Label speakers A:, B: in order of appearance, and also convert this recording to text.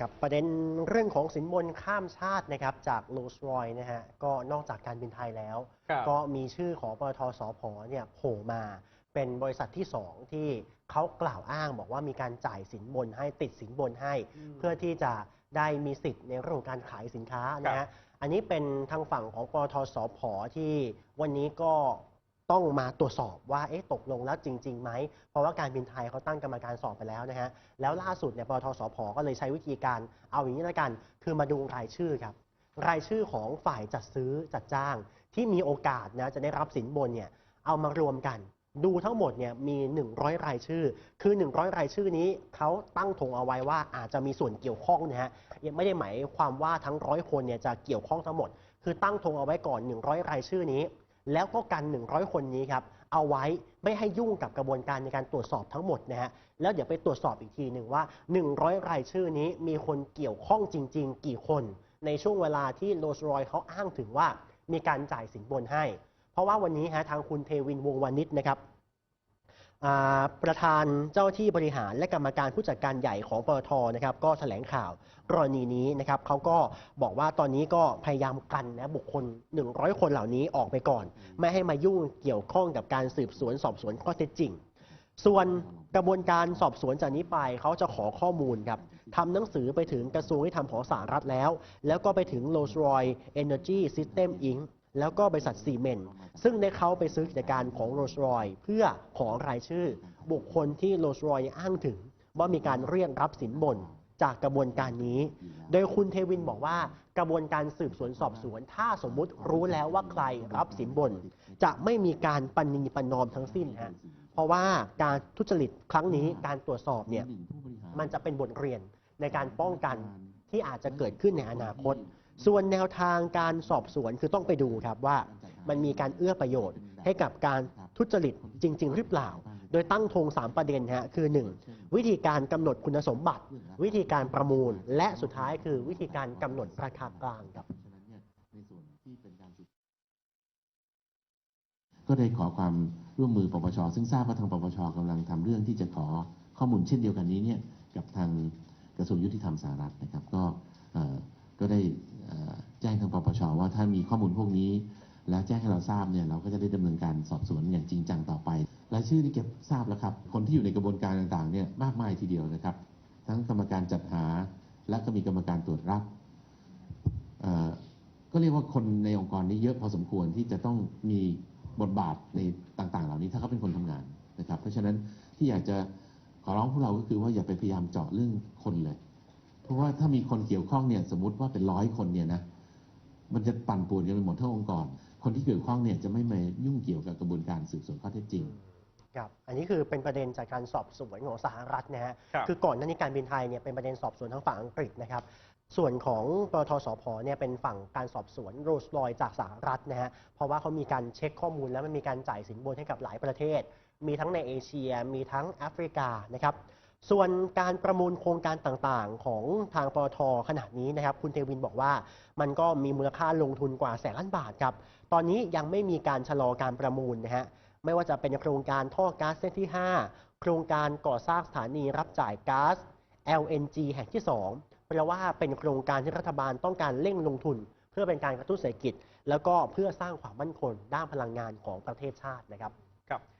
A: กับประเด็นเรื่องของสินบนข้ามชาตินะครับจากโรลส์รอยนะฮะก็นอกจากการบินไทยแล้ว
B: ครับ
A: ก็มีชื่อของปตทสพเนี่ยโผล่มา เป็นบริษัทที่ 2 ที่เขากล่าวอ้างบอกว่ามีการจ่ายสินบนให้ติดสินบนให้
B: อืม
A: เพื่อที่จะได้มีสิทธิ์ในเรื่องของการขายสินค้านะ
B: ครั
A: ฮะ
B: บ
A: อันนี้เป็นทางฝั่งของปตทสพที่วันนี้ก็ ต้องมาตรวจสอบว่าเอ๊ะตกลงแล้วจริงๆไหม เพราะว่าการบินไทยเขาตั้งกรรมการสอบไปแล้วนะฮะ แล้วล่าสุดเนี่ยปทสพก็เลยใช้วิธีการเอาอย่างนี้ล้วกัน คือมาดูรายชื่อครับ รายชื่อของฝ่ายจัดซื้อจัดจ้าง ที่มีโอกาสนะจะได้รับสินบนเนี่ยเอามารวมกัน ดูทั้งหมดเนี่ยมี 100 รายชื่อ คือ 100 รายชื่อนี้เขาตั้งธงเอาไว้ว่าอาจจะมีส่วนเกี่ยวข้องนะฮะยังไม่ได้หมายความว่าทั้งร้อยคนเนี่ยจะเกี่ยวข้องทั้งหมด คือตั้งธงเอาไว้ก่อน 100 รายชื่อนี้ แล้วก็กัน 100 คนนี้ครับเอาไว้ไม่ให้ยุ่งกับกระบวนการในการตรวจสอบทั้งหมดนะฮะแล้วเดี๋ยวไปตรวจสอบอีกทีหนึ่งว่า 100 รายชื่อนี้มีคนเกี่ยวข้องจริง ๆ กี่คน ในช่วงเวลาที่โรสรอยเขาอ้างถึงว่ามีการจ่ายสินบนให้ เพราะว่าวันนี้ฮะทางคุณเทวินวงวานิชนะครับ ประธานเจ้าที่บริหารและกรรมการผู้จัดการใหญ่ของปตทนะครับก็แถลงข่าวกรณีนี้นะครับเขาก็บอกว่าตอนนี้ก็พยายามกันนะบุคคล 100 คนเหล่านี้ออกไปก่อน ไม่ให้มายุ่งเกี่ยวข้องกับการสืบสวนสอบสวนข้อเท็จจริง ส่วนกระบวนการสอบสวนจากนี้ไปเขาจะขอข้อมูลครับทำหนังสือไปถึงกระทรวงยุติธรรมของสหรัฐแล้ว แล้วก็ไปถึง Rolls-Royce Energy System Inc. แล้วก็บริษัทซีเมนต์ซึ่งได้เขาไปซื้อกิจการของ Rolls-Royce เพื่อขอรายชื่อ บุคคลที่ Rolls-Royce อ้างถึง ว่ามีการเรียกรับสินบนจากกระบวนการนี้ โดยคุณเทวินบอกว่ากระบวนการสืบสวนสอบสวน ถ้าสมมุติรู้แล้วว่าใครรับสินบน จะไม่มีการปณีประนอมทั้งสิ้นฮะเพราะว่าการทุจริตครั้งนี้การตรวจสอบเนี่ยมันจะเป็นบทเรียนในการป้องกันที่อาจจะเกิดขึ้นในอนาคต ส่วนแนวทางการสอบสวนคือต้องไปดูครับว่ามันมีการเอื้อประโยชน์ ให้กับการทุจริตจริง ๆ หรือเปล่า โดยตั้งธง3 ประเด็นฮะคือ 1. วิธีการกำหนดคุณสมบัติ วิธีการประมูล และสุดท้ายคือวิธีการกำหนดราคากลางครับ
C: ก็ได้ขอความร่วมมือปปชซึ่งทราบว่าทางปปชกำลังทำเรื่องที่จะขอข้อมูลเช่นเดียวกันนี้เนี่ยกับทางกระทรวงยุติธรรมสหรัฐนะครับ ก็ ก็ได้แจ้งทางปปชว่าถ้ามีข้อมูลพวกนี้ แล้วแจ้งให้เราทราบเนี่ยเราก็จะได้ดำเนินการสอบสวนอย่างจริงจังต่อไปรายชื่อที่เก็บทราบแล้วครับ คนที่อยู่ในกระบวนการต่างๆเนี่ยมากมายทีเดียวนะครับ ทั้งกรรมการจัดหา และก็มีกรรมการตรวจรับก็เรียกว่าคนในองค์กรนี้เยอะพอสมควรที่จะต้องมีบทบาทในต่างๆ เหล่านี้ถ้าเขาเป็นคนทำงานนะครับ เพราะฉะนั้นที่อยากจะขอร้องพวกเราก็คือว่าอย่าไปพยายามเจาะเรื่องคนเลย เพราะว่าถ้ามีคนเกี่ยวข้องเนี่ยสมมติว่าเป็นร้อยคนเนี่ยนะมันจะปั่นป่วนกันไปหมดทั้งองค์กร คนที่เกี่ยวข้องเนี่ยจะไม่มายุ่งเกี่ยวกับกระบวนการสืบสวนข้อเท็จจริง
A: ครับอันนี้คือเป็นประเด็นจากการสอบสวนของสหรัฐนะฮะ
B: ครับ
A: คือก่อนหน้านี้การบินไทยเนี่ยเป็นประเด็นสอบสวนทางฝั่งอังกฤษนะครับ ส่วนของปตทสพเนี่ยเป็นฝั่งการสอบสวนโรสลอยจากสหรัฐนะฮะเพราะว่าเขามีการเช็คข้อมูลแล้วมันมีการจ่ายสินบนให้กับหลายประเทศ มีทั้งในเอเชีย มีทั้งแอฟริกานะครับ ส่วนการประมูลโครงการต่างๆ ของทางปตทขณะนี้นะครับ คุณเทวินบอกว่ามันก็มีมูลค่าลงทุนกว่าแสนล้านบาทครับ ตอนนี้ยังไม่มีการชะลอการประมูลนะฮะ ไม่ว่าจะเป็นโครงการท่อก๊าซเส้นที่ 5 โครงการก่อสร้างสถานีรับจ่ายก๊าซ LNG แห่งที่2แปลว่าเป็นโครงการที่รัฐบาลต้องการเร่งลงทุน เพื่อเป็นการกระตุ้นเศรษฐกิจ แล้วก็เพื่อสร้างความมั่นคงด้านพลังงานของประเทศชาตินะครับ